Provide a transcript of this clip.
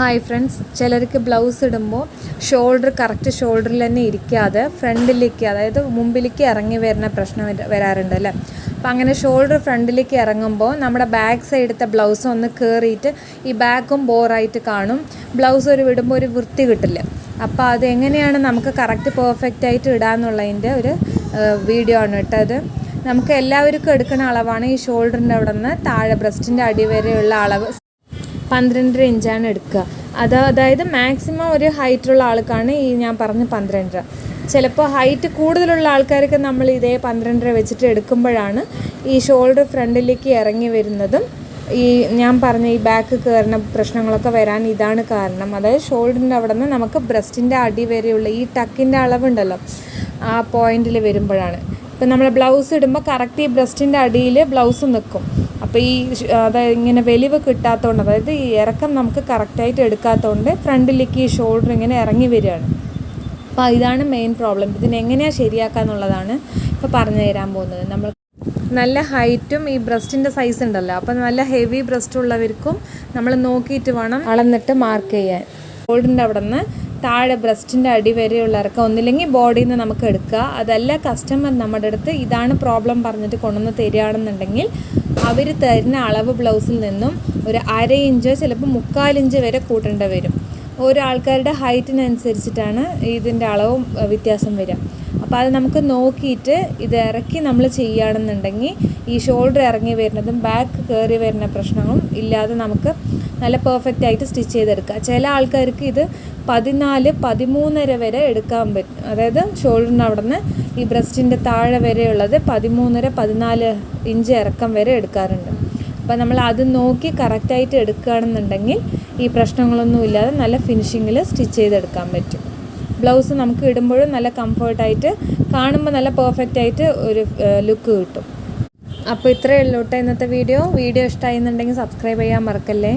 Hi friends ചിലർക്ക് blouse ഇടുമ്പോൾ shoulder correct ഷോൾഡറിൽ തന്നെ ഇരിക്കാതെ ഫ്രണ്ടിലേക്ക് അതായത് മുമ്പിലേക്ക് ഇറങ്ങി വരുന്ന പ്രശ്നം വര- വരാറുണ്ട് അല്ലേ? അപ്പം അങ്ങനെ ഷോൾഡർ ഫ്രണ്ടിലേക്ക് ഇറങ്ങുമ്പോൾ നമ്മുടെ ബാക്ക് സൈഡത്തെ ബ്ലൗസ് ഒന്ന് കയറിയിട്ട് ഈ ബാക്കും ബോറായിട്ട് കാണും. ബ്ലൗസ് ഒരു വിടുമ്പോൾ ഒരു വൃത്തി കിട്ടില്ല. അപ്പോൾ അത് എങ്ങനെയാണ് നമുക്ക് കറക്റ്റ് പെർഫെക്റ്റ് ആയിട്ട് ഇടാന്നുള്ളതിന്റെ ഒരു വീഡിയോ ആണ് കേട്ടോ അത് നമുക്ക് എല്ലാവർക്കും എടുക്കുന്ന അളവാണ് ഈ ഷോൾഡറിന്റെ അവിടെ നിന്ന് താഴെ ബ്രസ്റ്റിന്റെ അടിവരെയുള്ള അളവ്. പന്ത്രണ്ടര ഇഞ്ചാണ് എടുക്കുക. അത് അതായത് മാക്സിമം ഒരു ഹൈറ്റുള്ള ആൾക്കാണ് ഈ ഞാൻ പറഞ്ഞ പന്ത്രണ്ടര. ചിലപ്പോൾ ഹൈറ്റ് കൂടുതലുള്ള ആൾക്കാർക്ക് നമ്മൾ ഇതേ പന്ത്രണ്ടര വെച്ചിട്ട് എടുക്കുമ്പോഴാണ് ഈ ഷോൾഡർ ഫ്രണ്ടിലേക്ക് ഇറങ്ങി വരുന്നതും ഈ ഞാൻ പറഞ്ഞ ഈ ബാക്ക് കയറുന്ന പ്രശ്നങ്ങളൊക്കെ വരാൻ ഇതാണ് കാരണം. അതായത് ഷോൾഡറിന്റെ അവിടെ നിന്ന് നമുക്ക് ബ്രസ്റ്റിന്റെ അടി വരെയുള്ള ഈ ടക്കിന്റെ അളവുണ്ടല്ലോ ആ പോയിന്റിൽ വരുമ്പോഴാണ്. ഇപ്പം നമ്മൾ ബ്ലൗസ് ഇടുമ്പോൾ കറക്റ്റ് ഈ ബ്രസ്റ്റിന്റെ അടിയിൽ ബ്ലൗസ് നിൽക്കും അപ്പോൾ ഈ അതായത് ഇങ്ങനെ വെലിവ് കിട്ടാത്തതുകൊണ്ട് അതായത് ഈ ഇറക്കം നമുക്ക് കറക്റ്റായിട്ട് എടുക്കാത്തതുകൊണ്ട് ഫ്രണ്ടിലേക്ക് ഈ ഷോൾഡർ ഇങ്ങനെ ഇറങ്ങി വരികയാണ്. അപ്പോൾ ഇതാണ് മെയിൻ പ്രോബ്ലം ഇതിനെങ്ങനെയാണ് ശരിയാക്കുക എന്നുള്ളതാണ് ഇപ്പോൾ പറഞ്ഞു തരാൻ പോകുന്നത്. നമ്മൾ നല്ല ഹൈറ്റും ഈ ബ്രസ്റ്റിന്റെ സൈസ് ഉണ്ടല്ലോ. അപ്പോൾ നല്ല ഹെവി ബ്രസ്റ്റ് ഉള്ളവർക്കും നമ്മൾ നോക്കിയിട്ട് വേണം അളന്നിട്ട് മാർക്ക് ചെയ്യാൻ. ഷോൾഡറിന്റെ അവിടെ നിന്ന് താഴെ ബ്രസ്റ്റിന്റെ അടി വരെയുള്ള ഇറക്കം ഒന്നില്ലെങ്കിൽ ബോഡിയിൽ നിന്ന് നമുക്ക് എടുക്കുക. അതല്ല കസ്റ്റമർ നമ്മുടെ അടുത്ത് ഇതാണ് പ്രോബ്ലം പറഞ്ഞിട്ട് കൊണ്ടുവന്ന് തരികയാണെന്നുണ്ടെങ്കിൽ അവർ തരുന്ന അളവ് ബ്ലൗസിൽ നിന്നും ഒരു അര ഇഞ്ചോ ചിലപ്പോൾ മുക്കാലിഞ്ച് വരെ കൂട്ടേണ്ടി വരും. ഓരോ ആൾക്കാരുടെ ഹൈറ്റിനനുസരിച്ചിട്ടാണ് ഇതിന്റെ അളവും വ്യത്യാസം വരിക. അപ്പോൾ അത് നമുക്ക് നോക്കിയിട്ട് ഇത് ഇറക്കി നമ്മൾ ചെയ്യുകയാണെന്നുണ്ടെങ്കിൽ ഈ ഷോൾഡർ ഇറങ്ങി വരുന്നതും ബാക്ക് കയറി വരുന്ന പ്രശ്നങ്ങളും ഇല്ലാതെ നമുക്ക് നല്ല പെർഫെക്റ്റ് ആയിട്ട് സ്റ്റിച്ച് ചെയ്തെടുക്കുക ചില ആൾക്കാർക്ക് ഇത് പതിനാല് പതിമൂന്നര വരെ എടുക്കാൻ പറ്റും അതായത് ഷോൾഡറിന് അവിടെ നിന്ന് ഈ ബ്രസ്റ്റിന്റെ താഴെ വരെയുള്ളത് പതിമൂന്നര പതിനാല് ഇഞ്ച് ഇറക്കം വരെ എടുക്കാറുണ്ട്. അപ്പോൾ നമ്മൾ അത് നോക്കി കറക്റ്റായിട്ട് എടുക്കുകയാണെന്നുണ്ടെങ്കിൽ ഈ പ്രശ്നങ്ങളൊന്നും ഇല്ലാതെ നല്ല ഫിനിഷിങ്ങിൽ സ്റ്റിച്ച് ചെയ്തെടുക്കാൻ പറ്റും. ബ്ലൗസ് നമുക്ക് ഇടുമ്പോഴും നല്ല കംഫർട്ടായിട്ട് കാണുമ്പോൾ നല്ല പെർഫെക്റ്റ് ആയിട്ട് ഒരു ലുക്ക് കിട്ടും. അപ്പോൾ ഇത്രയേ ഉള്ളൂ കേട്ടോ ഇന്നത്തെ വീഡിയോ വീഡിയോ ഇഷ്ടമായി എന്നുണ്ടെങ്കിൽ സബ്സ്ക്രൈബ് ചെയ്യാൻ മറക്കല്ലേ?